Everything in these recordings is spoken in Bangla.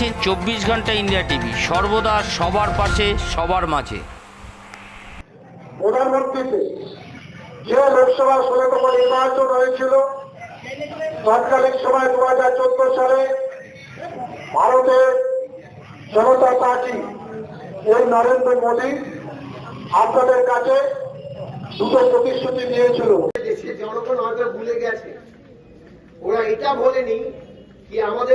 দেখছেন চব্বিশ ঘণ্টা ইন্ডিয়া টিভি। সর্বদা সবার পাশে সবার মাঝে। প্রধানমন্ত্রীতে যে লোকসভা ষোলতম নির্বাচন হয়েছিল তৎকালীন সময় দু হাজার চোদ্দ সালে ভারতের জনতা পার্টি এই নরেন্দ্র মোদী আপনাদের কাছে দুটো প্রতিশ্রুতি দিয়েছিল। দেশের জনগণ হয়তো ভুলে গেছে। ওরা এটা বলেনি কি আমাদের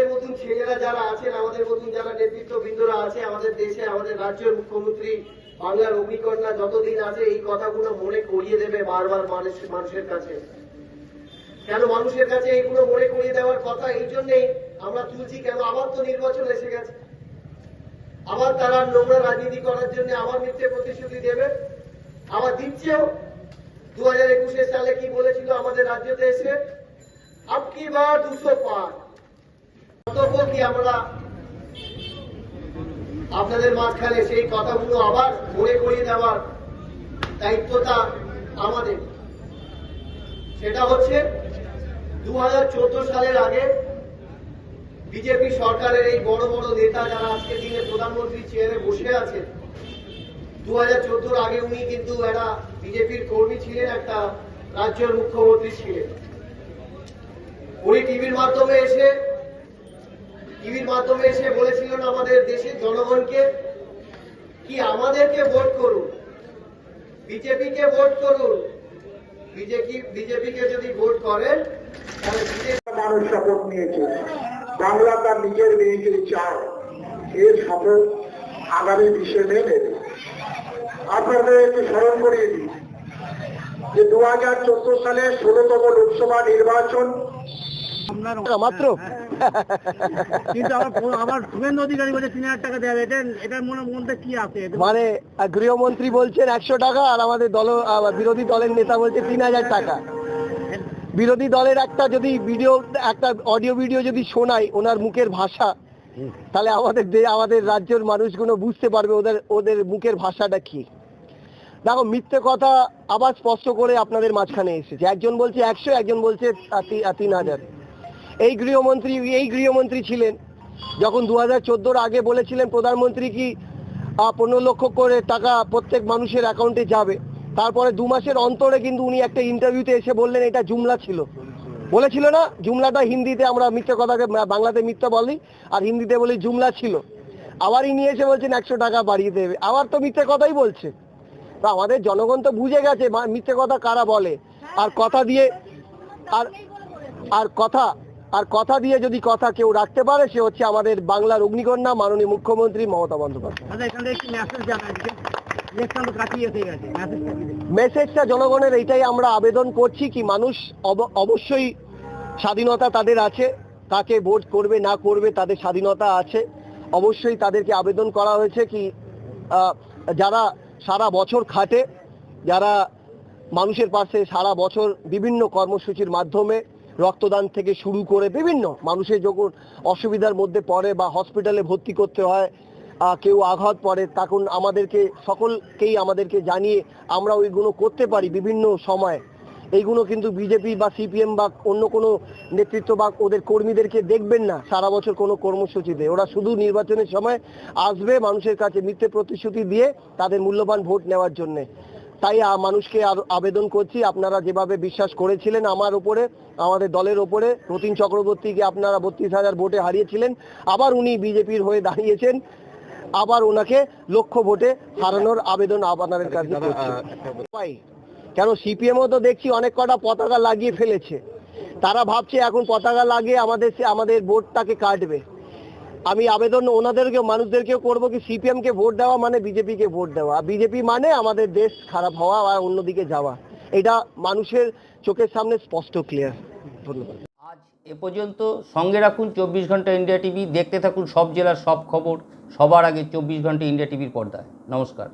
যারা আছেন, আমাদের মতন যারা নেতৃত্ববৃন্দরা আছে, আমাদের দেশে আমাদের রাজ্যের মুখ্যমন্ত্রী বাংলার অগ্নিকন্যা যতদিন আছে, এই কথাগুলো মনে করিয়ে দেবে বারবার মানুষ মানুষের কাছে। কেন মানুষের কাছে এইগুলো মনে করিয়ে দেওয়ার কথা? এই জন্যেই আমরা তুলছি কেন? আবার তো নির্বাচন এসে গেছে। আবার তারা নোংরা রাজনীতি করার জন্য আবার মিথ্যে প্রতিশ্রুতি দেবে। আবার দিচ্ছেও। দু হাজার সালে কি বলেছিল আমাদের রাজ্যতে এসে? আপকি বার দুশো পার। কর্তব্য কি আমরা আপনাদের মাঝখানে সেই কথাগুলো আবার মনে করিয়ে দেওয়ার দায়িত্বটা আমাদের। সেটা হচ্ছে দু সালের আগে বিজেপি সরকারের এই বড় বড় নেতা যারা আজকে দিনে প্রধানমন্ত্রী চেয়ারে বসে আছেন, দু হাজার আগে উনি কিন্তু একটা বিজেপির কর্মী ছিলেন, একটা রাজ্যের মুখ্যমন্ত্রী ছিলেন। উনি টিভির মাধ্যমে এসে টিভির মাধ্যমে এসে বলেছিলেন আমাদের দেশের জনগণকে কি আমাদেরকে ভোট করুন? বিজেপিকে ভোট করুন? বিজেপি বিজেপিকে যদি ভোট করেন তাহলে বিজেপি মানুষ শপথ নিয়েছে। বাংলা তার নিজের মেয়েকে চায়। এর শপথ আগামী বিশে মে নেবে। আপনাদের একটু স্মরণ করিয়ে দিই যে দু চোদ্দ সালে ষোলতম লোকসভা নির্বাচন মাত্র? কিন্তু আমার আমার অধিকারী বলে তিন টাকা দেবে এটা, এটার মনে মধ্যে কি আছে? মানে গৃহমন্ত্রী বলছেন একশো টাকা আর আমাদের দল বিরোধী দলের নেতা বলছে তিন হাজার টাকা। বিরোধী দলের একটা যদি ভিডিও একটা অডিও ভিডিও যদি শোনাই ওনার মুখের ভাষা, তাহলে আমাদের আমাদের রাজ্যের মানুষগুলো বুঝতে পারবে ওদের ওদের মুখের ভাষাটা কি। দেখো, মিথ্যে কথা আবার স্পষ্ট করে আপনাদের মাঝখানে এসেছে। একজন বলছে একশো, একজন বলছে তিন হাজার। এই গৃহমন্ত্রী এই গৃহমন্ত্রী ছিলেন। যখন দু হাজার আগে বলেছিলেন প্রধানমন্ত্রী কি পনেরো লক্ষ করে টাকা প্রত্যেক মানুষের অ্যাকাউন্টে যাবে। তারপরে দু মাসের অন্তরে কিন্তু উনি একটা ইন্টারভিউতে এসে বললেন, এটা জুমলা ছিল। বলেছিল না? জুমলাটা হিন্দিতে আমরা মিথ্যে কথাকে বাংলাতে মিথ্যা বলি, আর হিন্দিতে বলি জুমলা ছিল। আবার ইনি এসে বলছেন, একশো টাকা বাড়িয়ে দেবে। আবার তো মিথ্যে কথাই বলছে। তো আমাদের জনগণ তো বুঝে গেছে মিথ্যে কথা কারা বলে? আর কথা দিয়ে, আর আর কথা আর কথা দিয়ে যদি কথা কেউ রাখতে পারে সে হচ্ছে আমাদের বাংলার অগ্নিকন্যা মাননীয় মুখ্যমন্ত্রী মমতা বন্দ্যোপাধ্যায়। আচ্ছা মেসেজটা মেসেজটা জনগণের এইটাই আমরা আবেদন করছি কি মানুষ অব- অবশ্যই স্বাধীনতা তাদের আছে কাকে ভোট করবে না করবে তাদের স্বাধীনতা আছে। অবশ্যই তাদেরকে আবেদন করা হয়েছে কি যারা সারা বছর খাটে যারা মানুষের পাশে সারা বছর বিভিন্ন কর্মসূচির মাধ্যমে রক্তদান থেকে শুরু করে বিভিন্ন মানুষের যখন অসুবিধার মধ্যে পড়ে বা হসপিটালে ভর্তি করতে হয় কেউ আঘাত পড়ে, তখন আমাদেরকে, সকলকেই আমাদেরকে জানিয়ে আমরা ওইগুলো করতে পারি বিভিন্ন সময়। এইগুলো কিন্তু বিজেপি বা সিপিএম বা অন্য কোনো নেতৃত্ব বা ওদের কর্মীদেরকে দেখবেন না সারা বছর কোনো কর্মসূচিতে। ওরা শুধু নির্বাচনের সময় আসবে মানুষের কাছে মিথ্যে প্রতিশ্রুতি দিয়ে তাদের মূল্যবান ভোট নেওয়ার জন্যে। তাই মানুষকে আবেদন করছি আপনারা যেভাবে বিশ্বাস করেছিলেন আমার উপরে আমাদের দলের ওপরে রতিন চক্রবর্তীকে আপনারা বত্রিশ হাজার ভোটে হারিয়েছিলেন আবার উনি বিজেপির হয়ে দাঁড়িয়েছেন আবার ওনাকে লক্ষ্য ভোটে হারানোর আবেদন আপনাদের কাছে করছি। কেন সিপিএমও তো দেখছি অনেক কটা পতাকা লাগিয়ে ফেলেছে তারা ভাবছে এখন পতাকা লাগিয়ে আমাদের আমাদের ভোটটাকে কাটবে আমি আবেদন ওনাদেরকে মানুষদেরকেও করব কি সিপিএম কে ভোট দেওয়া মানে বিজেপি কে ভোট দেওয়া। বিজেপি মানে আমাদের দেশ খারাপ হওয়া আর অন্যদিকে যাওয়া। এটা মানুষের চোখের সামনে স্পষ্ট ক্লিয়ার ধন্যবাদ। আজ এ পর্যন্ত সঙ্গে রাখুন চব্বিশ ঘণ্টা ইন্ডিয়া টিভি। দেখতে থাকুন সব জেলার সব খবর। সবার আগে চব্বিশ ঘণ্টা ইন্ডিয়া টিভির পর্দায়। নমস্কার।